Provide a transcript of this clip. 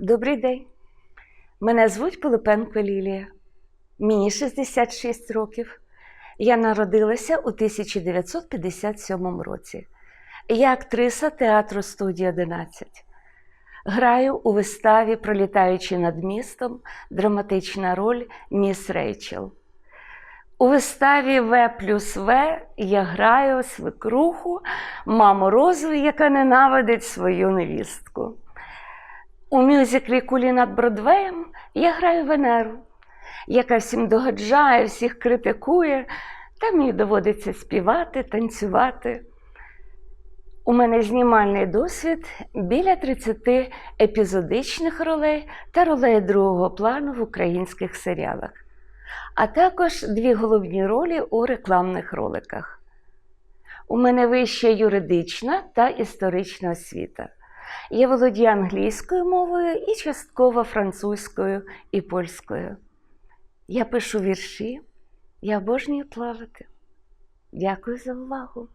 Добрий день. Мене звуть Пилипенко Лілія. Мені 66 років. Я народилася у 1957 році. Я актриса театру студії 11. Граю у виставі, пролітаючи над містом, драматична роль Міс Рейчел. У виставі В плюс В я граю свекруху, маму Розу, яка ненавидить свою невістку. У мюзиклі Кулі над Бродвеєм я граю Венеру, яка всім догаджає, всіх критикує, та мені доводиться співати, танцювати. У мене знімальний досвід біля 30 епізодичних ролей та ролей другого плану в українських серіалах, а також дві головні ролі у рекламних роликах. У мене вища юридична та історична освіта. Я володію англійською мовою і частково французькою і польською. Я пишу вірші, я обожнюю плавати. Дякую за увагу.